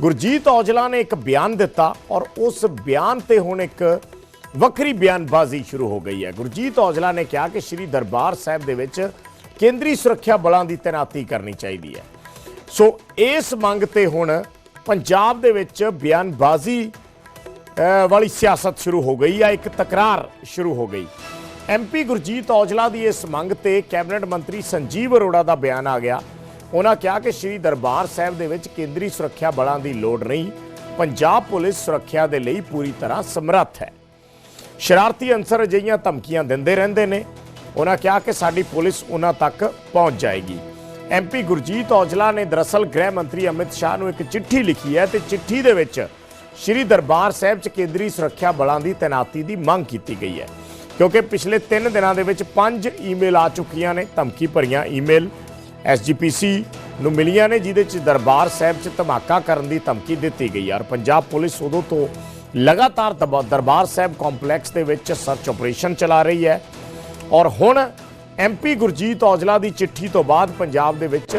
ਗੁਰਜੀਤ ਔਜਲਾ ਨੇ ਇੱਕ ਬਿਆਨ ਦਿੱਤਾ ਔਰ ਉਸ ਬਿਆਨ ਤੇ ਹੁਣ ਇੱਕ ਵੱਖਰੀ ਬਿਆਨਬਾਜ਼ੀ ਸ਼ੁਰੂ ਹੋ ਗਈ ਹੈ। ਗੁਰਜੀਤ ਔਜਲਾ ਨੇ ਕਿਹਾ ਕਿ ਸ੍ਰੀ ਦਰਬਾਰ ਸਾਹਿਬ ਦੇ ਵਿੱਚ ਕੇਂਦਰੀ ਸੁਰੱਖਿਆ ਬਲਾਂ ਦੀ ਤੈਨਾਤੀ ਕਰਨੀ ਚਾਹੀਦੀ ਹੈ। ਸੋ ਇਸ ਮੰਗ ਤੇ ਹੁਣ ਪੰਜਾਬ ਦੇ ਵਿੱਚ ਬਿਆਨਬਾਜ਼ੀ ਵਾਲੀ ਸਿਆਸਤ ਸ਼ੁਰੂ ਹੋ ਗਈ ਹੈ। ਇੱਕ ਤਕਰਾਰ ਸ਼ੁਰੂ ਹੋ ਗਈ। ਐਮਪੀ ਗੁਰਜੀਤ ਔਜਲਾ ਦੀ ਇਸ ਮੰਗ ਤੇ ਕੈਬਨਿਟ ਮੰਤਰੀ ਸੰਜੀਵ ਅਰੋੜਾ ਦਾ ਬਿਆਨ ਆ ਗਿਆ। ਉਹਨਾਂ ਕਿਹਾ ਕਿ ਸ੍ਰੀ ਦਰਬਾਰ ਸਾਹਿਬ ਦੇ ਵਿੱਚ ਕੇਂਦਰੀ ਸੁਰੱਖਿਆ ਬਲਾਂ ਦੀ ਲੋੜ ਨਹੀਂ। ਪੰਜਾਬ ਪੁਲਿਸ ਸੁਰੱਖਿਆ ਦੇ ਲਈ ਪੂਰੀ ਤਰ੍ਹਾਂ ਸਮਰੱਥ ਹੈ। ਸ਼ਰਾਰਤੀ ਅਨਸਰ ਅਜਿਹੀਆਂ ਧਮਕੀਆਂ ਦਿੰਦੇ ਰਹਿੰਦੇ ਨੇ। ਉਹਨਾਂ ਕਿਹਾ ਕਿ ਸਾਡੀ ਪੁਲਿਸ ਉਹਨਾਂ ਤੱਕ ਪਹੁੰਚ ਜਾਏਗੀ। ਐਮਪੀ ਗੁਰਜੀਤ ਔਜਲਾ ਨੇ ਦਰਅਸਲ ਗ੍ਰਹਿ ਮੰਤਰੀ ਅਮਿਤ ਸ਼ਾਹ ਨੂੰ ਇੱਕ ਚਿੱਠੀ ਲਿਖੀ ਹੈ ਤੇ ਚਿੱਠੀ ਦੇ ਵਿੱਚ ਸ਼੍ਰੀ ਦਰਬਾਰ ਸਾਹਿਬ 'ਚ ਕੇਂਦਰੀ ਸੁਰੱਖਿਆ ਬਲਾਂ ਦੀ ਤੈਨਾਤੀ ਦੀ ਮੰਗ ਕੀਤੀ ਗਈ ਹੈ। ਕਿਉਂਕਿ ਪਿਛਲੇ 3 ਦਿਨਾਂ ਦੇ ਵਿੱਚ 5 ਈਮੇਲ ਆ ਚੁੱਕੀਆਂ ਨੇ, ਧਮਕੀ ਭਰੀਆਂ ਈਮੇਲ। ਐਸਜੀਪੀਸੀ ਨੂੰ ਮਿਲੀਆਂ ਨੇ, ਜਿਹਦੇ 'ਚ ਦਰਬਾਰ ਸਾਹਿਬ 'ਚ ਧਮਾਕਾ ਕਰਨ ਦੀ ਧਮਕੀ ਦਿੱਤੀ ਗਈ ਔਰ ਪੰਜਾਬ ਪੁਲਿਸ ਉਦੋਂ ਤੋਂ ਲਗਾਤਾਰ ਦਬਾ- ਦਰਬਾਰ ਸਾਹਿਬ ਕੰਪਲੈਕਸ ਦੇ ਵਿੱਚ ਸਰਚ ਆਪਰੇਸ਼ਨ ਚਲਾ ਰਹੀ ਹੈ। ਔਰ ਹੁਣ ਐਮਪੀ ਗੁਰਜੀਤ ਔਜਲਾ ਦੀ ਚਿੱਠੀ ਤੋਂ ਬਾਅਦ ਪੰਜਾਬ ਦੇ ਵਿੱਚ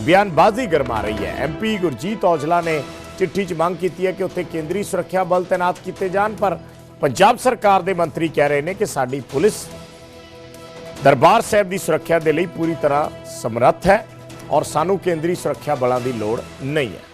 ਬਿਆਨਬਾਜ਼ੀ ਗਰਮਾ ਰਹੀ ਹੈ। ਐਮਪੀ ਗੁਰਜੀਤ ਔਜਲਾ ਨੇ ਚਿੱਠੀ 'ਚ ਮੰਗ ਕੀਤੀ ਹੈ ਕਿ ਉੱਥੇ ਕੇਂਦਰੀ ਸੁਰੱਖਿਆ ਬਲ ਤਾਇਨਾਤ ਕੀਤੇ ਜਾਣ, ਪਰ ਪੰਜਾਬ ਸਰਕਾਰ ਦੇ ਮੰਤਰੀ ਕਹਿ ਰਹੇ ਨੇ ਕਿ ਸਾਡੀ ਪੁਲਿਸ ਦਰਬਾਰ ਸਾਹਿਬ ਦੀ ਸੁਰੱਖਿਆ ਦੇ ਲਈ ਪੂਰੀ ਤਰ੍ਹਾਂ ਸਮਰੱਥ ਹੈ ਔਰ ਸਾਨੂੰ ਕੇਂਦਰੀ ਸੁਰੱਖਿਆ ਬਲਾਂ ਦੀ ਲੋੜ ਨਹੀਂ ਹੈ।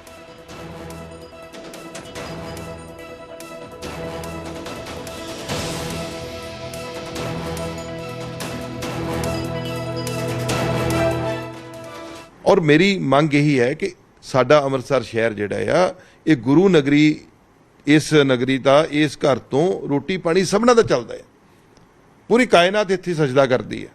ਔਰ ਮੇਰੀ ਮੰਗ ਇਹੀ ਹੈ ਕਿ ਸਾਡਾ ਅੰਮ੍ਰਿਤਸਰ ਸ਼ਹਿਰ ਜਿਹੜਾ ਆ, ਇਹ ਗੁਰੂ ਨਗਰੀ, ਇਸ ਨਗਰੀ ਦਾ, ਇਸ ਘਰ ਤੋਂ ਰੋਟੀ ਪਾਣੀ ਸਭਨਾਂ ਦਾ ਚੱਲਦਾ ਹੈ ਪੂਰੀ ਕਾਇਨਾਤ ਇੱਥੇ ਸਜਦਾ ਕਰਦੀ ਹੈ।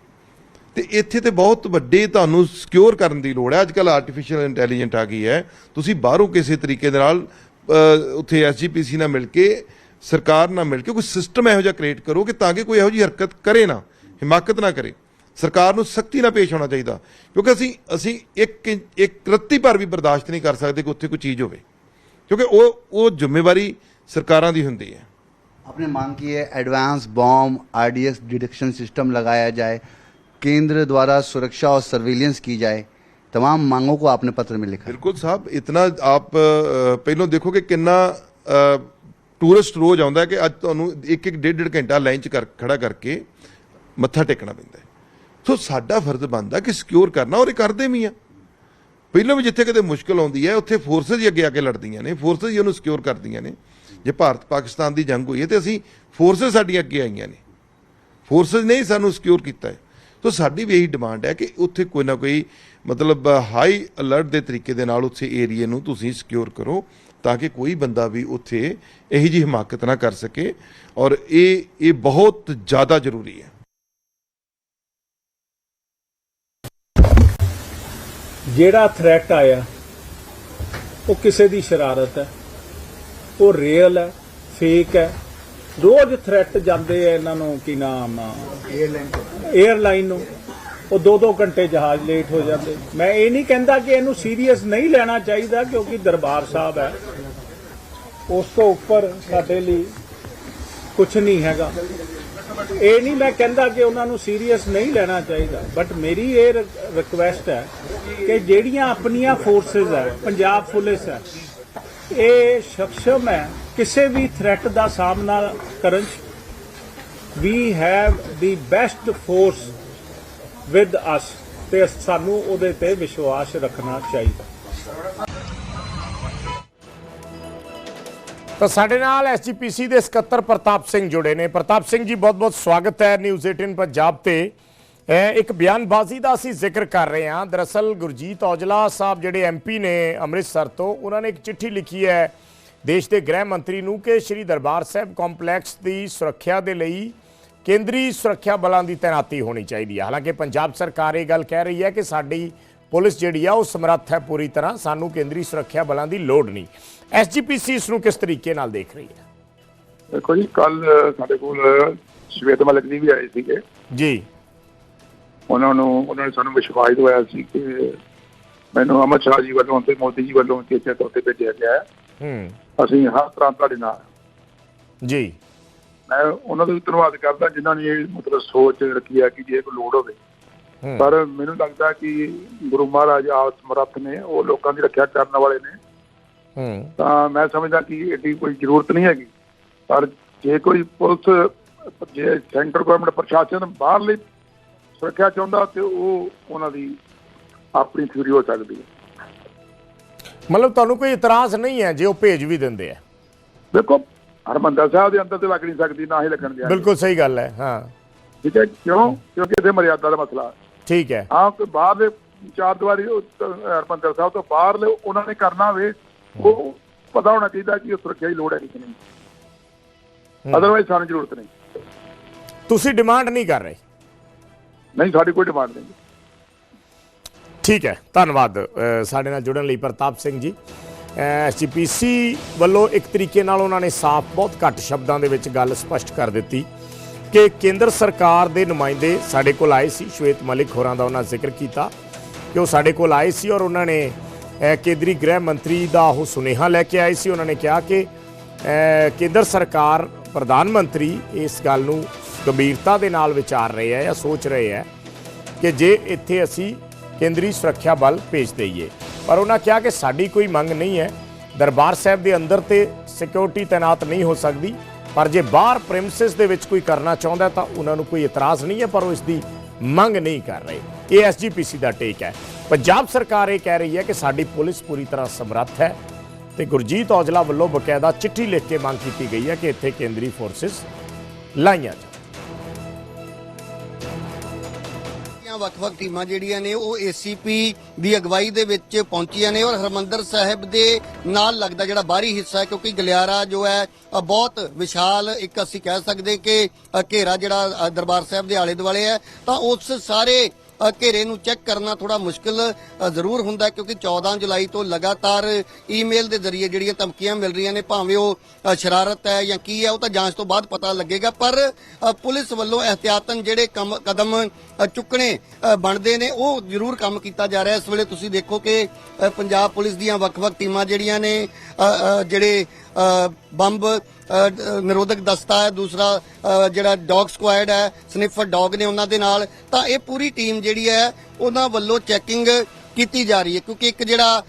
ਤੇ ਇੱਥੇ ਤੇ ਬਹੁਤ ਵੱਡੇ ਤੁਹਾਨੂੰ ਸਿਕਿਉਰ ਕਰਨ ਦੀ ਲੋੜ ਹੈ। ਅੱਜ ਕੱਲ ਆਰਟੀਫੀਸ਼ੀਅਲ ਇੰਟੈਲੀਜੈਂਟ ਆ ਗਈ ਹੈ। ਤੁਸੀਂ ਬਾਹਰੋਂ ਕਿਸੇ ਤਰੀਕੇ ਦੇ ਨਾਲ ਅ, ਉੱਥੇ ਐਸਜੀਪੀਸੀ ਨਾਲ ਮਿਲ ਕੇ ਸਰਕਾਰ ਨਾਲ ਮਿਲ ਕੇ ਕੋਈ ਸਿਸਟਮ ਇਹੋ ਜਿਹਾ ਕ੍ਰੀਏਟ ਕਰੋ ਕਿ ਤਾਂ ਕਿ ਕੋਈ ਇਹੋ ਜਿਹੀ ਹਰਕਤ ਕਰੇ ਨਾ ਹਿਮਾਕਤ ਨਾ ਕਰੇ। ਸਰਕਾਰ ਨੂੰ ਸਖਤੀ ਨਾਲ ਪੇਸ਼ ਹੋਣਾ ਚਾਹੀਦਾ। ਕਿਉਂਕਿ ਅਸੀਂ ਅਸੀਂ ਇੱਕ ਇੱਕ ਰੱਤੀ ਭਰ ਵੀ ਬਰਦਾਸ਼ਤ ਨਹੀਂ ਕਰ ਸਕਦੇ ਕਿ ਉੱਥੇ ਕੋਈ ਚੀਜ਼ ਹੋਵੇ। ਕਿਉਂਕਿ ਉਹ ਉਹ ਜ਼ਿੰਮੇਵਾਰੀ ਸਰਕਾਰਾਂ ਦੀ ਹੁੰਦੀ ਹੈ। आपने मांग की है advance bomb RDS detection system लगाया जाए केंद्र द्वारा सुरक्षा और सर्विलेंस की जाए तमाम मांगों को आपने पत्र में लिखा है ਬਿਲਕੁਲ ਸਾਹਿਬ ਇਤਨਾ ਆਪ ਅ, ਪਹਿਲਾਂ ਦੇਖੋ ਕਿ ਕਿੰਨਾ ਟੂਰਿਸਟ ਰੋਜ਼ ਆਉਂਦਾ ਹੈ ਕਿ ਅੱਜ ਤੁਹਾਨੂੰ ਇੱਕ ਇੱਕ ਡੇਢ ਡੇਢ ਘੰਟਾ ਲਾਈਨ 'ਚ ਕਰ ਖੜਾ ਕਰਕੇ ਮੱਥਾ ਟੇਕਣਾ ਪੈਂਦਾ ਹੈ ਸੋ ਸਾਡਾ ਫਰਜ਼ ਬਣਦਾ ਕਿ ਸਿਕਿਉਰ ਕਰਨਾ ਔਰ ਇਹ ਕਰਦੇ ਵੀ ਆ ਪਹਿਲਾਂ ਵੀ ਜਿੱਥੇ ਕਿਤੇ ਮੁਸ਼ਕਲ ਆਉਂਦੀ ਹੈ ਉੱਥੇ ਫੋਰਸਸ ਹੀ ਅੱਗੇ ਆ ਕੇ ਲੜਦੀਆਂ ਨੇ ਫੋਰਸਸ ਹੀ ਉਹਨੂੰ ਸਿਕਿਉਰ ਕਰਦੀਆਂ ਨੇ ਜੇ ਭਾਰਤ ਪਾਕਿਸਤਾਨ ਦੀ ਜੰਗ ਹੋਈ ਹੈ ਤੇ ਅਸੀਂ ਫੋਰਸਸ ਸਾਡੀਆਂ ਅੱਗੇ ਆਈਆਂ ਨੇ। ਫੋਰਸਸ ਨੇ ਸਾਨੂੰ ਸਿਕਿਉਰ ਕੀਤਾ ਹੈ। ਸੋ ਸਾਡੀ ਵੀ ਇਹੀ ਡਿਮਾਂਡ ਹੈ ਕਿ ਉੱਥੇ ਕੋਈ ਨਾ ਕੋਈ ਮਤਲਬ ਹਾਈ ਅਲਰਟ ਦੇ ਤਰੀਕੇ ਦੇ ਨਾਲ ਉੱਥੇ ਏਰੀਏ ਨੂੰ ਤੁਸੀਂ ਸਿਕਿਉਰ ਕਰੋ ਤਾਂ ਕਿ ਕੋਈ ਬੰਦਾ ਵੀ ਉੱਥੇ ਇਹੀ ਜਿਹੀ ਹਿਮਾਕਤ ਨਾ ਕਰ ਸਕੇ ਔਰ ਇਹ ਇਹ ਬਹੁਤ ਜ਼ਿਆਦਾ ਜ਼ਰੂਰੀ ਹੈ। ਜਿਹੜਾ ਥ੍ਰੈਟ ਆਇਆ, ਉਹ ਕਿਸੇ ਦੀ ਸ਼ਰਾਰਤ ਹੈ। ਉਹ ਰੀਅਲ ਹੈ ਫੇਕ ਹੈ। ਰੋਜ਼ ਥ੍ਰੈਟ ਜਾਂਦੇ ਆ ਇਹਨਾਂ ਨੂੰ ਕੀ ਨਾਮ 에ਅਰਲਾਈਨ ਨੂੰ। ਉਹ 2-2 ਘੰਟੇ ਜਹਾਜ਼ ਲੇਟ ਹੋ ਜਾਂਦੇ। ਮੈਂ ਇਹ ਨਹੀਂ ਕਹਿੰਦਾ ਕਿ ਇਹਨੂੰ ਸੀਰੀਅਸ ਨਹੀਂ ਲੈਣਾ ਚਾਹੀਦਾ, ਕਿਉਂਕਿ ਦਰਬਾਰ ਸਾਹਿਬ ਹੈ। ਉਸ ਤੋਂ ਉੱਪਰ ਸਾਡੇ ਲਈ ਕੁਝ ਨਹੀਂ ਹੈਗਾ। ਇਹ ਨਹੀਂ ਮੈਂ ਕਹਿੰਦਾ ਕਿ ਉਹਨਾਂ ਨੂੰ ਸੀਰੀਅਸ ਨਹੀਂ ਲੈਣਾ ਚਾਹੀਦਾ। ਬਟ ਮੇਰੀ ਇਹ ਰਿਕੁਐਸਟ ਹੈ ਕਿ ਜਿਹੜੀਆਂ ਆਪਣੀਆਂ ਫੋਰਸਸ ਹੈ, ਪੰਜਾਬ ਪੁਲਿਸ ਹੈ ਇਹ ਸક્ષਮ ਹੈ, ਕਿਸੇ ਵੀ ਥ੍ਰੈਟ ਦਾ ਸਾਹਮਣਾ ਕਰਨ we have the best force with us ਤੇ ਸਾਨੂੰ ਉਹਦੇ ਤੇ ਵਿਸ਼ਵਾਸ ਰੱਖਣਾ ਚਾਹੀਦਾ। ਤਾਂ ਸਾਡੇ ਨਾਲ ਐਸਜੀਪੀਸੀ ਦੇ ਸਕੱਤਰ ਪ੍ਰਤਾਪ ਸਿੰਘ ਜੁੜੇ ਨੇ। ਪ੍ਰਤਾਪ ਸਿੰਘ ਜੀ, ਬਹੁਤ-ਬਹੁਤ ਸਵਾਗਤ ਹੈ। ਨਿਊਜ਼ 18 ਪੰਜਾਬ ਤੇ ਇੱਕ ਬਿਆਨਬਾਜ਼ੀ ਦਾ ਅਸੀਂ ਜ਼ਿਕਰ ਕਰ ਰਹੇ ਹਾਂ। ਦਰਅਸਲ ਗੁਰਜੀਤ ਔਜਲਾ ਸਾਹਿਬ ਜਿਹੜੇ ਐਮਪੀ ਨੇ ਅੰਮ੍ਰਿਤਸਰ ਤੋਂ ਉਹਨਾਂ ਨੇ ਇੱਕ ਚਿੱਠੀ ਲਿਖੀ ਹੈ ਦੇਸ਼ ਦੇ ਗ੍ਰਹਿ ਮੰਤਰੀ ਨੂੰ ਕਿ ਸ਼੍ਰੀ ਦਰਬਾਰ ਸਾਹਿਬ ਕੰਪਲੈਕਸ ਦੀ ਸੁਰੱਖਿਆ ਦੇ ਲਈ ਕੇਂਦਰੀ ਸੁਰੱਖਿਆ ਬਲਾਂ ਦੀ ਤੈਨਾਤੀ ਹੋਣੀ ਚਾਹੀਦੀ ਹੈ। ਹਾਲਾਂਕਿ ਪੰਜਾਬ ਸਰਕਾਰ ਇਹ ਗੱਲ ਕਹਿ ਰਹੀ ਹੈ ਕਿ ਸਾਡੀ ਪੁਲਿਸ ਜਿਹੜੀ ਆ ਉਹ ਸਮਰੱਥ ਹੈ ਪੂਰੀ ਤਰ੍ਹਾਂ। ਸਾਨੂੰ ਕੇਂਦਰੀ ਸੁਰੱਖਿਆ ਬਲਾਂ ਦੀ ਲੋੜ ਨਹੀਂ। ਐਸਜੀਪੀਸੀ ਇਸ ਨੂੰ ਕਿਸ ਤਰੀਕੇ ਨਾਲ ਦੇਖ ਰਹੀ ਹੈ? ਦੇਖੋ ਜੀ ਕੱਲ ਸਾਡੇ ਕੋਲ ਸ਼ਵੇਤ ਮਲਿਕ ਜੀ ਵੀ ਆਏ ਸੀਗੇ। ਜੀ। ਉਹਨਾਂ ਨੂੰ ਉਹਨਾਂ ਨੇ ਸਾਨੂੰ ਵਿਸ਼ਵਾਸ ਦਵਾਇਆ ਸੀ ਕਿ ਮੈਨੂੰ ਅਮਰ ਸ਼ਾਹ ਜੀ ਵੱਲੋਂ ਤੇ ਮੋਦੀ ਜੀ ਵੱਲੋਂ ਚੇਚੇ ਤੌਰ ਤੇ ਭੇਜਿਆ ਗਿਆ ਹੈ। ਹੂੰ। ਅਸੀਂ ਹਰ ਤਰ੍ਹਾਂ ਤੁਹਾਡੇ ਨਾਲ। ਜੀ। ਮੈਂ ਉਹਨਾਂ ਦਾ ਵੀ ਧੰਨਵਾਦ ਕਰਦਾ ਜਿਨ੍ਹਾਂ ਨੇ ਇਹ ਮਤਲਬ ਸੋਚ ਰੱਖੀ ਹੈ ਕਿ ਜੇ ਕੋਈ ਲੋੜ ਹੋਵੇ। ਪਰ ਮੈਨੂੰ ਲੱਗਦਾ ਕਿ ਗੁਰੂ ਮਹਾਰਾਜ ਆਪ ਸਮਰੱਥ ਨੇ ਉਹ ਲੋਕਾਂ ਦੀ ਰੱਖਿਆ ਕਰਨ ਵਾਲੇ ਨੇ। ਹੂੰ। ਤਾਂ ਮੈਂ ਸਮਝਦਾ ਕਿ ਏਡੀ ਕੋਈ ਜ਼ਰੂਰਤ ਨਹੀਂ ਹੈਗੀ। ਪਰ ਜੇ ਕੋਈ ਪੁਲਿਸ ਜੇ ਸੈਂਟਰ ਗਵਰਨਮੈਂਟ ਪ੍ਰਸ਼ਾਸਨ ਬਾਹਰਲੀ ਸੁਰੱਖਿਆ ਚਾਹੁੰਦਾ ਤੇ ਉਹ ਉਹਨਾਂ ਦੀ ਆਪਣੀ ਥਿਊਰੀ ਹੋ ਸਕਦੀ ਹੈ। ਮਤਲਬ ਤੁਹਾਨੂੰ ਕੋਈ ਇਤਰਾਜ਼ ਨਹੀਂ ਹੈ ਜੇ ਉਹ ਭੇਜ ਵੀ ਦਿੰਦੇ ਆ? ਦੇਖੋ ਹਰਮੰਦਰ ਸਾਹਿਬ ਦੇ ਅੰਦਰ ਤੇ ਲੱਗ ਨਹੀਂ ਸਕਦੀ ਨਾ ਹੀ ਲੱਗਣ ਦਿਆ ਬਿਲਕੁਲ ਸਹੀ ਗੱਲ ਹੈ ਹਾਂ। ਠੀਕ ਹੈ ਕਿਉਂ? ਕਿਉਂਕਿ ਇਹਦੇ ਮਰਿਆਦਾ ਦਾ ਮਸਲਾ। ਠੀਕ ਹੈ। ਹਾਂ ਕੋਈ ਬਾਹਰਲੇ ਚਾਰ ਦੀਵਾਰੀ ਹਰਿਮੰਦਰ ਸਾਹਿਬ ਤੋਂ ਬਾਹਰਲੇ ਉਹਨਾਂ ਨੇ ਕਰਨਾ ਹੋਵੇ ਉਹ ਪਤਾ ਹੋਣਾ ਚਾਹੀਦਾ ਕਿ ਸੁਰੱਖਿਆ ਦੀ ਲੋੜ ਹੈ ਕਿ ਨਹੀਂ। ਅਦਰਵਾਈਜ਼ ਸਾਨੂੰ ਜ਼ਰੂਰਤ ਨਹੀਂ। ਤੁਸੀਂ ਡਿਮਾਂਡ ਨਹੀਂ ਕਰ ਰਹੇ। ਨਹੀਂ, ਸਾਡੀ ਕੋਈ ਡਿਮਾਂਡ ਨਹੀਂ। ਠੀਕ ਹੈ, ਧੰਨਵਾਦ ਸਾਡੇ ਨਾਲ ਜੁੜਨ ਲਈ ਪ੍ਰਤਾਪ ਸਿੰਘ ਜੀ। ਐਸਜੀਪੀਸੀ ਵੱਲੋਂ ਇੱਕ ਤਰੀਕੇ ਨਾਲ ਉਹਨਾਂ ਨੇ ਸਾਫ਼, ਬਹੁਤ ਘੱਟ ਸ਼ਬਦਾਂ ਦੇ ਵਿੱਚ ਗੱਲ ਸਪਸ਼ਟ ਕਰ ਦਿੱਤੀ ਕਿ ਕੇਂਦਰ ਸਰਕਾਰ ਦੇ ਨੁਮਾਇੰਦੇ ਸਾਡੇ ਕੋਲ ਆਏ ਸੀ, ਸ਼ਵੇਤ ਮਲਿਕ ਹੋਰਾਂ ਦਾ ਉਹਨਾਂ ਜ਼ਿਕਰ ਕੀਤਾ ਕਿ ਉਹ ਸਾਡੇ ਕੋਲ ਆਏ ਸੀ ਔਰ ਉਹਨਾਂ ਨੇ ਕੇਂਦਰੀ ਗ੍ਰਹਿ ਮੰਤਰੀ ਦਾ ਉਹ ਸੁਨੇਹਾ ਲੈ ਕੇ ਆਏ ਸੀ। ਉਹਨਾਂ ਨੇ ਕਿਹਾ ਕਿ ਕੇਂਦਰ ਸਰਕਾਰ, ਪ੍ਰਧਾਨ ਮੰਤਰੀ ਇਸ ਗੱਲ ਨੂੰ ਗੰਭੀਰਤਾ ਦੇ ਨਾਲ ਵਿਚਾਰ ਰਹੇ ਹੈ ਜਾਂ ਸੋਚ ਰਹੇ ਹੈ ਕਿ ਜੇ ਇੱਥੇ ਅਸੀਂ ਕੇਂਦਰੀ ਸੁਰੱਖਿਆ ਬਲ ਭੇਜ ਦਈਏ। ਪਰ ਉਹਨਾਂ ਕਿਹਾ ਕਿ ਸਾਡੀ ਕੋਈ ਮੰਗ ਨਹੀਂ ਹੈ। ਦਰਬਾਰ ਸਾਹਿਬ ਦੇ ਅੰਦਰ ਤੇ ਸਿਕਿਉਰਿਟੀ ਤਾਇਨਾਤ ਨਹੀਂ ਹੋ ਸਕਦੀ। ਪਰ ਜੇ ਬਾਹਰ ਪ੍ਰੈਮਿਸਿਸ ਦੇ ਵਿੱਚ ਕੋਈ ਕਰਨਾ ਚਾਹੁੰਦਾ ਤਾਂ ਉਹਨਾਂ ਨੂੰ ਕੋਈ ਇਤਰਾਜ਼ ਨਹੀਂ ਹੈ, ਪਰ ਉਹ ਇਸ ਦੀ ਮੰਗ ਨਹੀਂ ਕਰ ਰਹੇ। ਇਹ ਐਸਜੀਪੀਸੀ ਦਾ ਟੇਕ ਹੈ। ਪੰਜਾਬ ਸਰਕਾਰ ਇਹ ਕਹਿ ਰਹੀ ਹੈ ਕਿ ਸਾਡੀ ਪੁਲਿਸ ਪੂਰੀ ਤਰ੍ਹਾਂ ਸਮਰੱਥ ਹੈ ਤੇ ਗੁਰਜੀਤ ਔਜਲਾ ਵੱਲੋਂ ਬਕਾਇਦਾ ਚਿੱਠੀ ਲਿਖ ਕੇ ਮੰਗ ਕੀਤੀ ਗਈ ਹੈ ਕਿ ਇੱਥੇ ਕੇਂਦਰੀ ਫੋਰਸਿਸ ਲਾਈਆਂ ਜਾਣ। ਦੀਆਂ ਵੱਖ-ਵੱਖ ਟੀਮਾਂ ਜਿਹੜੀਆਂ ਨੇ, ਉਹ ਏਸੀਪੀ ਦੀ ਅਗਵਾਈ ਦੇ ਵਿੱਚ ਪਹੁੰਚੀਆਂ ਨੇ ਔਰ ਹਰਮੰਦਰ ਸਾਹਿਬ ਦੇ ਨਾਲ ਲੱਗਦਾ ਜਿਹੜਾ ਬਾਹਰੀ ਹਿੱਸਾ ਹੈ, ਕਿਉਂਕਿ ਗਲਿਆਰਾ ਜੋ ਹੈ ਬਹੁਤ ਵਿਸ਼ਾਲ ਇੱਕ ਅਸੀਂ ਕਹਿ ਸਕਦੇ ਕਿ ਘੇਰਾ ਜਿਹੜਾ ਦਰਬਾਰ ਸਾਹਿਬ ਦੇ ਆਲੇ ਦੁਆਲੇ ਹੈ, ਤਾਂ ਉਸ ਸਾਰੇ ਘੇਰੇ ਨੂੰ ਚੈੱਕ ਕਰਨਾ ਥੋੜਾ ਮੁਸ਼ਕਲ ਜ਼ਰੂਰ ਹੁੰਦਾ ਕਿਉਂਕਿ 14 ਜੁਲਾਈ ਤੋਂ ਲਗਾਤਾਰ ਈਮੇਲ ਦੇ ਜ਼ਰੀਏ ਜਿਹੜੀਆਂ ਧਮਕੀਆਂ ਮਿਲ ਰਹੀਆਂ ਨੇ, ਭਾਵੇਂ ਉਹ ਸ਼ਰਾਰਤ ਹੈ ਜਾਂ ਕੀ ਹੈ, ਉਹ ਤਾਂ ਜਾਂਚ ਤੋਂ ਬਾਅਦ ਪਤਾ ਲੱਗੇਗਾ। ਪਰ ਪੁਲਿਸ ਵੱਲੋਂ ਅਹਤਿਆਤਨ ਜਿਹੜੇ ਕੰਮ- ਕਦਮ ਚੁੱਕਣੇ ਬਣਦੇ ਨੇ, ਉਹ ਜ਼ਰੂਰ ਕੰਮ ਕੀਤਾ ਜਾ ਰਿਹਾ। ਇਸ ਵੇਲੇ ਤੁਸੀਂ ਦੇਖੋ ਕਿ ਪੰਜਾਬ ਪੁਲਿਸ ਦੀਆਂ ਵੱਖ-ਵੱਖ ਟੀਮਾਂ ਜਿਹੜੀਆਂ ਨੇ ਜਿਹੜੇ ਬੰਬ ਨਿਰੋਧਕ ਦਸਤਾ ਹੈ, ਦੂਸਰਾ ਜਿਹੜਾ ਡੌਗ ਸਕੁਐਡ ਹੈ ਸਨਿਫਰ ਡੌਗ ਨੇ ਉਹਨਾਂ ਦੇ ਨਾਲ। ਤਾਂ ਇਹ ਪੂਰੀ ਟੀਮ ਜਿਹੜੀ ਹੈ, ਉਹਨਾਂ ਵੱਲੋਂ ਚੈਕਿੰਗ ਕੀਤੀ ਜਾ ਰਹੀ ਹੈ। ਕਿਉਂਕਿ ਇੱਕ ਜਿਹੜਾ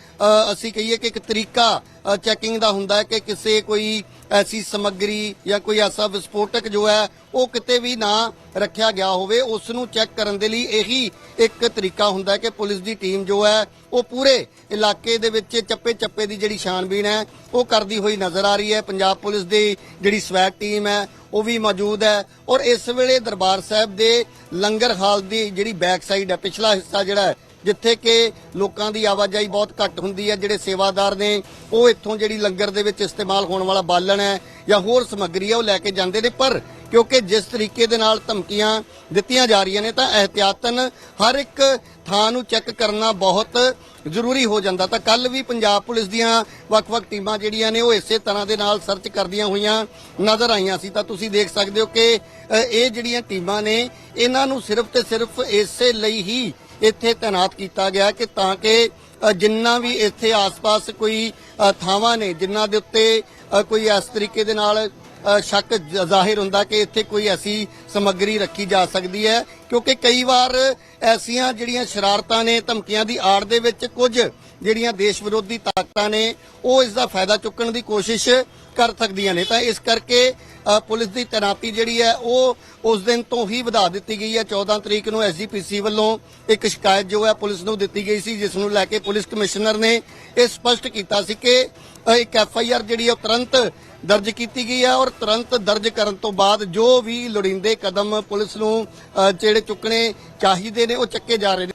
ਅਸੀਂ ਕਹੀਏ ਕਿ ਇੱਕ ਤਰੀਕਾ ਚੈਕਿੰਗ ਦਾ ਹੁੰਦਾ ਹੈ ਕਿ ਕਿਸੇ ਕੋਈ ਐਸੀ ਸਮੱਗਰੀ ਜਾਂ ਕੋਈ ਐਸਾ ਵਿਸਫੋਟਕ ਜੋ ਹੈ, ਉਹ ਕਿਤੇ ਵੀ ਨਾ ਰੱਖਿਆ ਗਿਆ ਹੋਵੇ ਉਸ ਨੂੰ ਚੈੱਕ ਕਰਨ ਦੇ ਲਈ ਇਹੀ ਇੱਕ ਤਰੀਕਾ ਹੁੰਦਾ ਕਿ ਪੁਲਿਸ ਦੀ ਟੀਮ ਜੋ ਹੈ, ਉਹ ਪੂਰੇ ਇਲਾਕੇ ਦੇ ਵਿੱਚ ਚੱਪੇ ਚੱਪੇ ਦੀ ਜਿਹੜੀ ਛਾਣਬੀਣ ਹੈ, ਉਹ ਕਰਦੀ ਹੋਈ ਨਜ਼ਰ ਆ ਰਹੀ ਹੈ। ਪੰਜਾਬ ਪੁਲਿਸ ਦੀ ਜਿਹੜੀ ਸਵੈਟ ਟੀਮ ਹੈ, ਉਹ ਵੀ ਮੌਜੂਦ ਹੈ ਔਰ ਇਸ ਵੇਲੇ ਦਰਬਾਰ ਸਾਹਿਬ ਦੇ ਲੰਗਰ ਹਾਲ ਦੀ ਜਿਹੜੀ ਬੈਕ ਸਾਈਡ ਹੈ, ਪਿਛਲਾ ਹਿੱਸਾ ਜਿਹੜਾ ਹੈ ਜਿੱਥੇ ਕਿ ਲੋਕਾਂ ਦੀ ਆਵਾਜਾਈ ਬਹੁਤ ਘੱਟ ਹੁੰਦੀ ਹੈ, ਜਿਹੜੇ ਸੇਵਾਦਾਰ ਨੇ, ਉਹ ਇੱਥੋਂ ਜਿਹੜੀ ਲੰਗਰ ਦੇ ਵਿੱਚ ਇਸਤੇਮਾਲ ਹੋਣ ਵਾਲਾ ਬਾਲਣ ਹੈ ਜਾਂ ਹੋਰ ਸਮੱਗਰੀ ਹੈ, ਉਹ ਲੈ ਕੇ ਜਾਂਦੇ ਨੇ। ਪਰ ਕਿਉਂਕਿ ਜਿਸ ਤਰੀਕੇ ਦੇ ਨਾਲ ਧਮਕੀਆਂ ਦਿੱਤੀਆਂ ਜਾ ਰਹੀਆਂ ਨੇ, ਤਾਂ ਅਹਤਿਆਤਨ ਹਰ ਇੱਕ ਥਾਂ ਨੂੰ ਚੈੱਕ ਕਰਨਾ ਬਹੁਤ ਜ਼ਰੂਰੀ ਹੋ ਜਾਂਦਾ। ਤਾਂ ਕੱਲ ਵੀ ਪੰਜਾਬ ਪੁਲਿਸ ਦੀਆਂ ਵੱਖ-ਵੱਖ ਟੀਮਾਂ ਜਿਹੜੀਆਂ ਨੇ, ਉਹ ਇਸੇ ਤਰ੍ਹਾਂ ਦੇ ਨਾਲ ਸਰਚ ਕਰਦੀਆਂ ਹੋਈਆਂ ਨਜ਼ਰ ਆਈਆਂ ਸੀ। ਤਾਂ ਤੁਸੀਂ ਦੇਖ ਸਕਦੇ ਹੋ ਕਿ ਇਹ ਜਿਹੜੀਆਂ ਟੀਮਾਂ ਨੇ, ਇਹਨਾਂ ਨੂੰ ਸਿਰਫ ਤੇ ਸਿਰਫ ਇਸੇ ਲਈ ਹੀ ਇੱਥੇ ਤਾਇਨਾਤ ਕੀਤਾ ਗਿਆ ਕਿ ਤਾਂ ਕਿ ਜਿੰਨਾ ਵੀ ਇੱਥੇ ਆਸ-ਪਾਸ ਕੋਈ ਥਾਵਾਂ ਨੇ ਜਿਨ੍ਹਾਂ ਦੇ ਉੱਤੇ ਕੋਈ ਇਸ ਤਰੀਕੇ ਦੇ ਨਾਲ ਸ਼ੱਕ ਜ਼ਾਹਿਰ ਹੁੰਦਾ ਕਿ ਇੱਥੇ ਕੋਈ ਐਸੀ ਸਮੱਗਰੀ ਰੱਖੀ ਜਾ ਸਕਦੀ ਹੈ, ਕਿਉਂਕਿ ਕਈ ਵਾਰ ਐਸੀਆਂ ਜਿਹੜੀਆਂ ਸ਼ਰਾਰਤਾਂ ਨੇ, ਧਮਕੀਆਂ ਦੀ ਆੜ ਦੇ ਵਿੱਚ ਕੁਝ ਜਿਹੜੀਆਂ ਦੇਸ਼ ਵਿਰੋਧੀ ਤਾਕਤਾਂ ਨੇ, ਉਹ ਇਸ ਦਾ ਫਾਇਦਾ ਚੁੱਕਣ ਦੀ ਕੋਸ਼ਿਸ਼ ਕਰ ਸਕਦੀਆਂ ਨੇ। ਤਾਂ ਇਸ ਕਰਕੇ ਪੁਲਿਸ ਦੀ ਤੈਨਾਤੀ ਜਿਹੜੀ ਹੈ, ਉਹ ਉਸ ਦਿਨ ਤੋਂ ਹੀ ਵਧਾ ਦਿੱਤੀ ਗਈ ਹੈ। 14 ਤਰੀਕ ਨੂੰ ਐਸਜੀਪੀਸੀ ਵੱਲੋਂ ਇੱਕ ਸ਼ਿਕਾਇਤ ਜੋ ਹੈ, ਪੁਲਿਸ ਨੂੰ ਦਿੱਤੀ ਗਈ ਸੀ, ਜਿਸ ਨੂੰ ਲੈ ਕੇ ਪੁਲਿਸ ਕਮਿਸ਼ਨਰ ਨੇ ਇਹ ਸਪਸ਼ਟ ਕੀਤਾ ਸੀ ਕਿ ਇੱਕ ਐਫ ਆਈ ਆਰ ਜਿਹੜੀ ਹੈ, ਉਹ ਤੁਰੰਤ ਦਰਜ ਕੀਤੀ ਗਈ ਹੈ ਔਰ ਤੁਰੰਤ ਦਰਜ ਕਰਨ ਤੋਂ ਬਾਅਦ ਜੋ ਵੀ ਲੋੜੀਂਦੇ ਕਦਮ ਪੁਲਿਸ ਨੂੰ ਜਿਹੜੇ ਚੁੱਕਣੇ ਚਾਹੀਦੇ ਨੇ, ਉਹ ਚੱਕੇ ਜਾ ਰਹੇ ਨੇ।